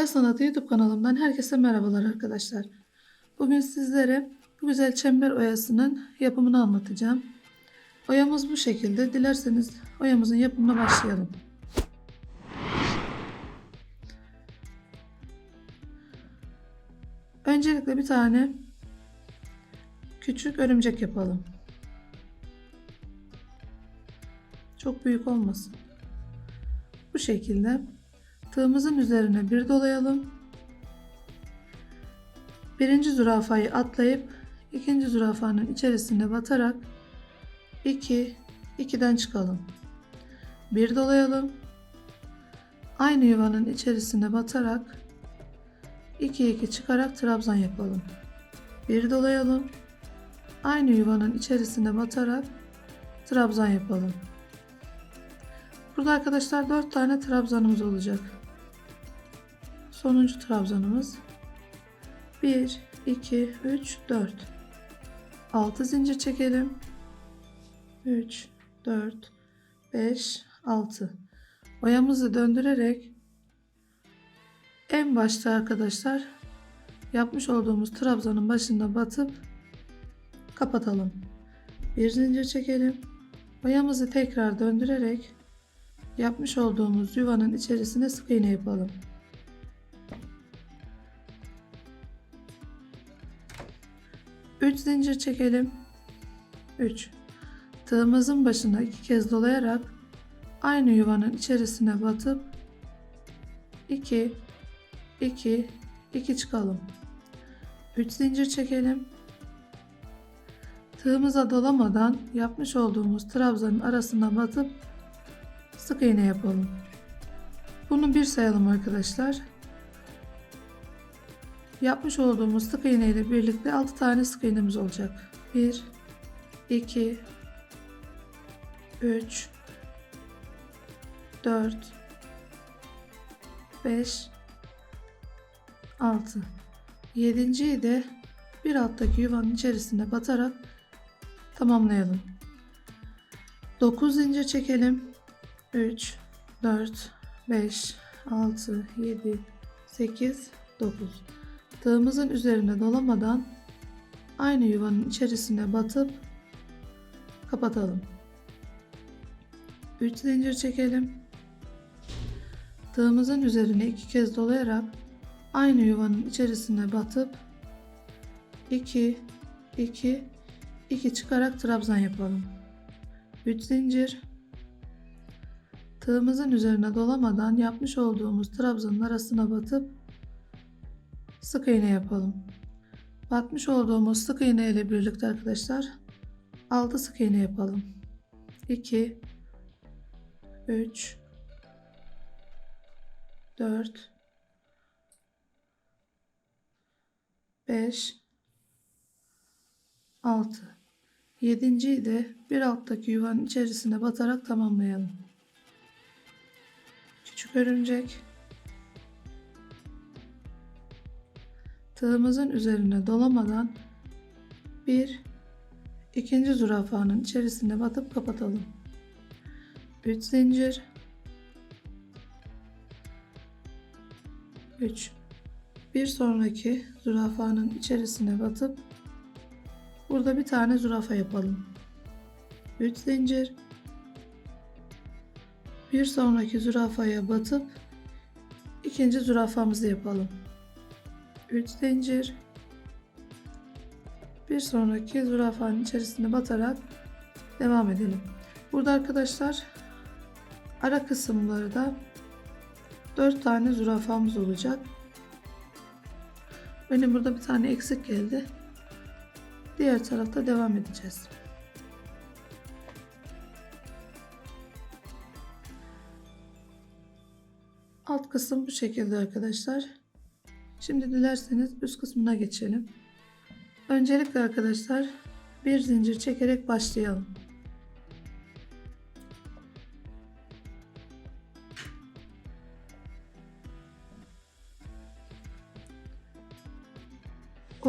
Oya Sanatı YouTube kanalımdan herkese merhabalar arkadaşlar. Bugün sizlere bu güzel çember oyasının yapımını anlatacağım. Oyamız bu şekilde. Dilerseniz oyamızın yapımına başlayalım. Öncelikle bir tane küçük örümcek yapalım. Çok büyük olmasın. Bu şekilde tığımızın üzerine bir dolayalım. Birinci zürafayı atlayıp ikinci zürafanın içerisine batarak 2 2'den çıkalım. Bir dolayalım. Aynı yuvanın içerisine batarak 2 2 çıkarak trabzan yapalım. Bir dolayalım. Aynı yuvanın içerisine batarak trabzan yapalım. Burada arkadaşlar 4 tane trabzanımız olacak. Sonuncu trabzanımız 1 2 3 4 6 zincir çekelim. 3 4 5 6 Oyamızı döndürerek en başta arkadaşlar yapmış olduğumuz trabzanın başına batıp kapatalım. Bir zincir çekelim. Oyamızı tekrar döndürerek yapmış olduğumuz yuvanın içerisine sık iğne yapalım. Üç zincir çekelim. 3 Tığımızın başına iki kez dolayarak aynı yuvanın içerisine batıp 2 2 2 çıkalım. 3 zincir çekelim. Tığımıza dolamadan yapmış olduğumuz trabzanın arasına batıp sık iğne yapalım. Bunu bir sayalım arkadaşlar. Yapmış olduğumuz sık iğne ile birlikte 6 tane sık iğnemiz olacak. 1 2 3 4 5 6 7.yi de bir alttaki yuvanın içerisine batarak tamamlayalım. 9 zincir çekelim. 3 4 5 6 7 8 9 Tığımızın üzerine dolamadan aynı yuvanın içerisine batıp kapatalım. 3 zincir çekelim. Tığımızın üzerine iki kez dolayarak aynı yuvanın içerisine batıp 2 2 2 çıkarak trabzan yapalım. 3 zincir Tığımızın üzerine dolamadan yapmış olduğumuz trabzanın arasına batıp sık iğne yapalım. Batmış olduğumuz sık iğne ile birlikte arkadaşlar 6 sık iğne yapalım. 2 3 4 5 6 Yedinciyi de bir alttaki yuvanın içerisine batarak tamamlayalım. Küçük örümcek tığımızın üzerine dolamadan bir ikinci zürafanın içerisine batıp kapatalım. 3 zincir. 3 bir sonraki zürafanın içerisine batıp burada bir tane zürafa yapalım. 3 zincir. Bir sonraki zürafaya batıp ikinci zürafamızı yapalım 3 zincir bir sonraki zürafanın içerisine batarak devam edelim burada arkadaşlar Ara kısımları da 4 tane zürafamız olacak. Benim burada bir tane eksik geldi. Diğer tarafta devam edeceğiz. Alt kısım bu şekilde arkadaşlar. Şimdi dilerseniz üst kısmına geçelim. Öncelikle arkadaşlar bir zincir çekerek başlayalım.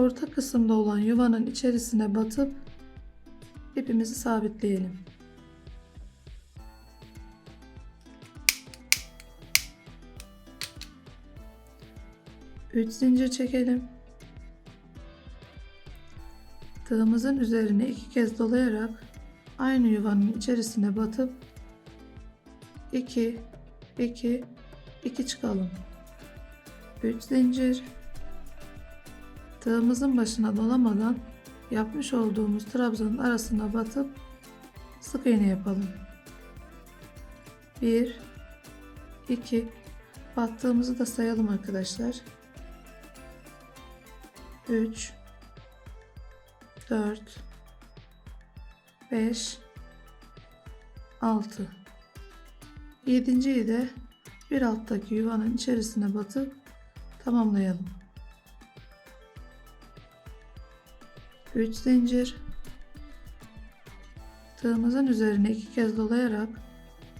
orta kısımda olan yuvanın içerisine batıp ipimizi sabitleyelim. 3 zincir çekelim. Tığımızın üzerine iki kez dolayarak aynı yuvanın içerisine batıp 2 2 2 çıkalım. 3 zincir tığımızın başına dolamadan yapmış olduğumuz trabzanın arasına batıp sık iğne yapalım. 1 2 battığımızı da sayalım arkadaşlar. 3 4 5 6 Yedinciyi de bir alttaki yuvanın içerisine batıp tamamlayalım. 3 zincir. Tığımızın üzerine iki kez dolayarak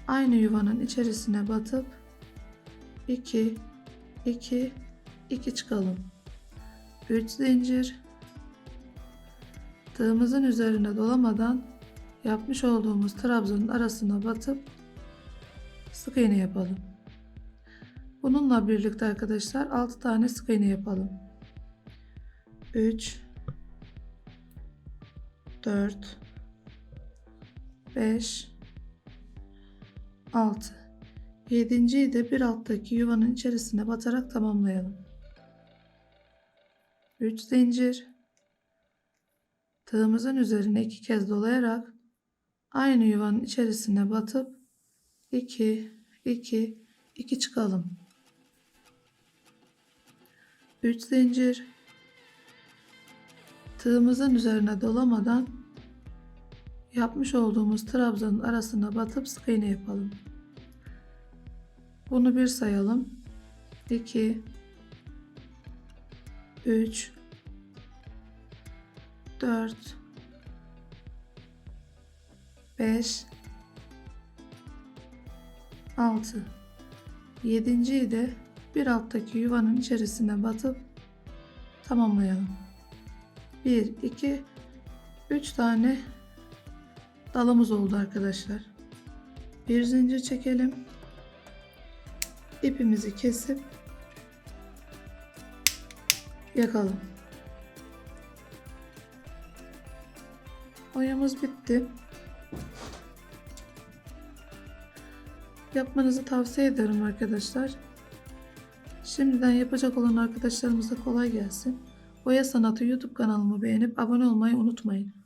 aynı yuvanın içerisine batıp 2 2 2 çıkalım. 3 zincir tığımızın üzerine dolamadan yapmış olduğumuz trabzanın arasına batıp sık iğne yapalım. Bununla birlikte arkadaşlar 6 tane sık iğne yapalım. 3 4 5 6 Yedinciyi de bir alttaki yuvanın içerisine batarak tamamlayalım. 3 zincir tığımızın üzerine iki kez dolayarak aynı yuvanın içerisine batıp 2 2 2 çıkalım. 3 zincir tığımızın üzerine dolamadan yapmış olduğumuz trabzanın arasına batıp sık iğne yapalım. Bunu bir sayalım. 2 3 4 5 6 Yedinciyi de bir alttaki yuvanın içerisine batıp tamamlayalım. 1 2 3 tane dalımız oldu arkadaşlar. Bir zincir çekelim. İpimizi kesip yakalım. Oyamız bitti. Yapmanızı tavsiye ederim arkadaşlar. Şimdiden yapacak olan arkadaşlarımıza kolay gelsin. Boya Sanatı YouTube kanalımı beğenip abone olmayı unutmayın.